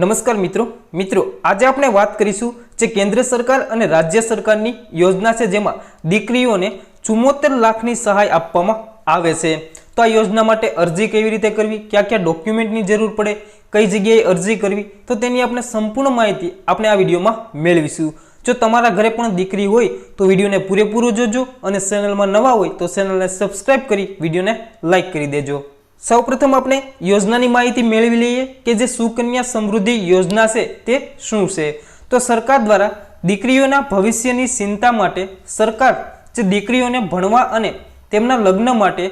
નમસ્કાર મિત્રો. મિત્રો, આજે આપણે વાત કરીશું જે કેન્દ્ર સરકાર અને રાજ્ય સરકારની યોજના છે જેમાં દીકરીઓને ચુમ્મોતેર લાખની સહાય આપવામાં આવે છે. તો આ યોજના માટે અરજી કેવી રીતે કરવી? કયા કયા ડોક્યુમેન્ટની જરૂર પડે? કઈ જગ્યાએ અરજી કરવી? તો તેની આપણે સંપૂર્ણ માહિતી આપણે આ વિડીયોમાં મેળવીશું. જો તમારા ઘરે પણ દીકરી હોય, તો વિડીયોને પૂરેપૂરો જોજો અને ચેનલમાં નવા હોય, તો ચેનલને સબસ્ક્રાઈબ કરી વિડીયોને લાઇક કરી દેજો. સૌપ્રથમ આપણે યોજનાની માહિતી મેળવી લઈએ કે જે સુકન્યા સમૃદ્ધિ યોજના છે તે શું છે? તો સરકાર દ્વારા દીકરીઓના ભવિષ્યની ચિંતા માટે સરકાર જે દીકરીઓને ભણવા અને તેમના લગ્ન માટે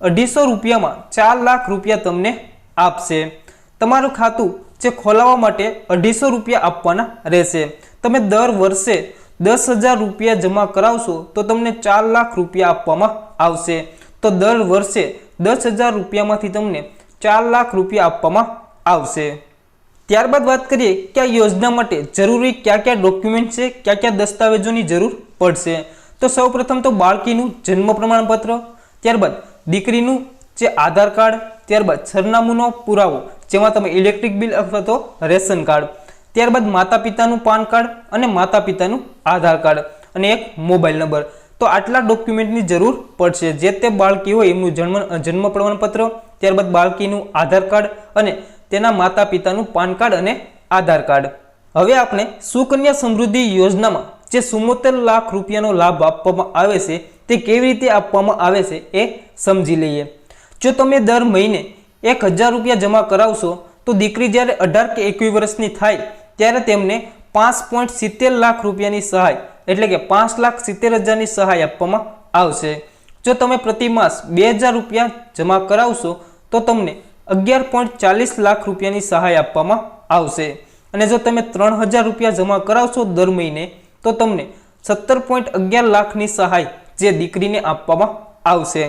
અઢીસો રૂપિયામાં ચાર લાખ રૂપિયા તમને આપશે. તમારું ખાતું જે ખોલાવવા માટે અઢીસો રૂપિયા આપવાના રહેશે. તમે દર વર્ષે દસ હજાર રૂપિયા જમા કરાવશો તો તમને ચાર લાખ રૂપિયા આપવામાં આવશે. તો દર વર્ષે દસ હજાર રૂપિયામાંથી તમને ચાર લાખ રૂપિયા આપવામાં આવશે. ત્યારબાદ વાત કરીએ કે આ યોજના માટે જરૂરી કયા કયા ડોક્યુમેન્ટ છે, કયા કયા દસ્તાવેજોની જરૂર પડશે. તો સૌપ્રથમ તો બાળકીનું જન્મ પ્રમાણપત્ર, ત્યારબાદ દીકરીનું જે આધાર કાર્ડ, ત્યારબાદ સરનામુનો પુરાવો, જેમાં તમે ઇલેક્ટ્રિક બિલ અથવા તો રેશન કાર્ડ, ત્યારબાદ માતા પિતાનું પાન કાર્ડ અને માતા પિતાનું આધાર કાર્ડ અને એક મોબાઈલ નંબર તો આટલા ડોક્યુમેન્ટની જરૂર પડશે. જે તે બાળકી હોય એમનું જન્મ જન્મ પ્રમાણપત્ર, ત્યારબાદ બાળકીનું આધાર કાર્ડ અને તેના માતા પિતાનું પાન કાર્ડ અને આધાર કાર્ડ. હવે આપણે સુકન્યા સમૃદ્ધિ યોજનામાં જે ચુમ્મોતેર લાખ રૂપિયાનો લાભ આપવામાં આવે છે, તે કેવી રીતે આપવામાં આવે છે એ સમજી લઈએ. જો તમે દર મહિને એક હજાર રૂપિયા જમા કરાવશો, તો દીકરી જ્યારે અઢાર કે એકવીસ વર્ષની થાય, ત્યારે તેમને પાંચ પોઈન્ટ સિત્તેર લાખ રૂપિયાની સહાય એટલે કે પાંચ લાખ સિત્તેર હજારની સહાય આપવામાં આવશે. જો તમે પ્રતિમાસ બે હજાર રૂપિયા જમા કરાવશો, તો તમને અગિયાર પોઈન્ટ ચાલીસ લાખ રૂપિયાની સહાય આપવામાં આવશે. અને જો તમે ત્રણ હજાર રૂપિયા જમા કરાવશો દર મહિને, તો તમને સત્તર પોઈન્ટ અગિયાર લાખની સહાય જે દીકરીને આપવામાં આવશે.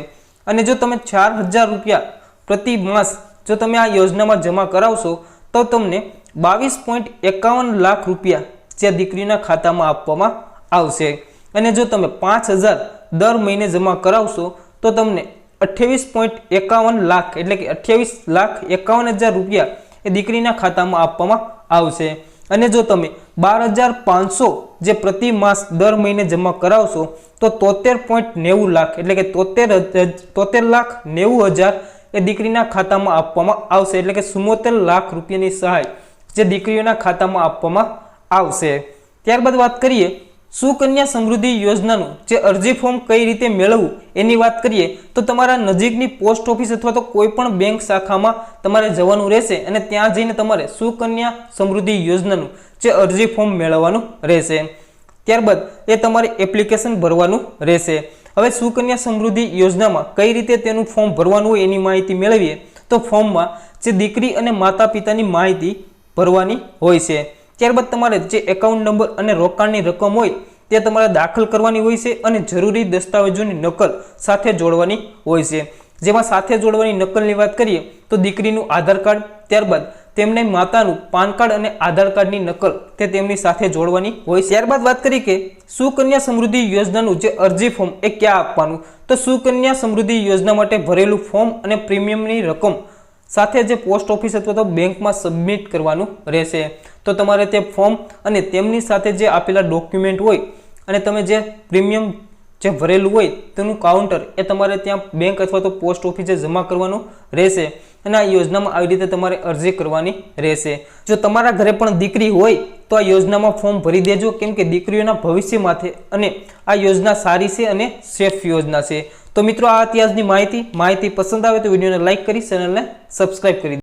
અને જો તમે ચાર હજાર રૂપિયા પ્રતિ માસ જો તમે આ યોજનામાં જમા કરાવશો, તો તમને બાવીસ પોઈન્ટ એકાવન લાખ રૂપિયા જે દીકરીના ખાતામાં આપવામાં આવશે. અને જો તમે પાંચ હજાર દર મહિને જમા કરાવશો, તો તમને અઠ્યાવીસ પોઈન્ટ એકાવન લાખ એટલે કે અઠ્યાવીસ લાખ એકાવન હજાર રૂપિયા એ દીકરીના ખાતામાં આપવામાં આવશે. અને જો તમે બાર હજાર પાંચસો જે પ્રતિ માસ દર મહિને જમા કરાવશો, તો તોતેર પોઈન્ટ નેવું લાખ એટલે કે તોતેર તોતેર લાખ નેવું હજાર એ દીકરીના ખાતામાં આપવામાં આવશે. એટલે કે ચુમ્મોતેર લાખ રૂપિયાની સહાય જે દીકરીઓના ખાતામાં આપવામાં આવશે. ત્યારબાદ વાત કરીએ સુકન્યા સમૃદ્ધિ યોજનાનું જે અરજી ફોર્મ કઈ રીતે મેળવવું એની વાત કરીએ, તો તમારા નજીકની પોસ્ટ ઓફિસ અથવા તો કોઈ પણ બેંક શાખામાં તમારે જવાનું રહેશે અને ત્યાં જઈને તમારે સુકન્યા સમૃદ્ધિ યોજનાનું જે અરજી ફોર્મ મેળવવાનું રહેશે. ત્યારબાદ એ તમારે એપ્લિકેશન ભરવાનું રહેશે. હવે સુકન્યા સમૃદ્ધિ યોજનામાં કઈ રીતે તેનું ફોર્મ ભરવાનું હોય એની માહિતી મેળવીએ, તો ફોર્મમાં જે દીકરી અને માતા પિતાની માહિતી ભરવાની હોય છે. ત્યારબાદ તમારે જે એકાઉન્ટ નંબર અને રોકાણની રકમ હોય, તે તમારે દાખલ કરવાની હોય છે અને જરૂરી દસ્તાવેજોની નકલ સાથે જોડવાની હોય છે. જેમાં સાથે જોડવાની નકલની વાત કરીએ, તો દીકરીનું આધાર કાર્ડ, ત્યારબાદ તેમને માતાનું પાન કાર્ડ અને આધાર કાર્ડની નકલ તે તેમની સાથે જોડવાની હોય છે. ત્યારબાદ વાત કરી કે સુકન્યા સમૃદ્ધિ યોજનાનું જે અરજી ફોર્મ એ ક્યાં આપવાનું? તો સુકન્યા સમૃદ્ધિ યોજના માટે ભરેલું ફોર્મ અને પ્રીમિયમની રકમ સાથે જે પોસ્ટ ઓફિસ અથવા તો બેંકમાં સબમિટ કરવાનું રહેશે. તો તમારે તે ફોર્મ અને તેમની સાથે જે આપેલા ડોક્યુમેન્ટ હોય અને તમે જે પ્રીમિયમ જે ભરેલું હોય તેનું કાઉન્ટર એ તમારે ત્યાં બેંક અથવા તો પોસ્ટ ઓફિસે જમા કરવાનું રહેશે. અને આ યોજનામાં આવી રીતે તમારે અરજી કરવાની રહેશે. જો તમારા ઘરે પણ દીકરી હોય તો આ યોજનામાં ફોર્મ ભરી દેજો. કેમ કે દીકરીઓના ભવિષ્ય માટે અને આ યોજના સારી છે અને સેફ યોજના છે. તો મિત્રો આ ઇતિહાસની માહિતી. માહિતી પસંદ આવે તો વિડીયોને લાઇક કરી, ચેનલને સબસ્ક્રાઇબ કરી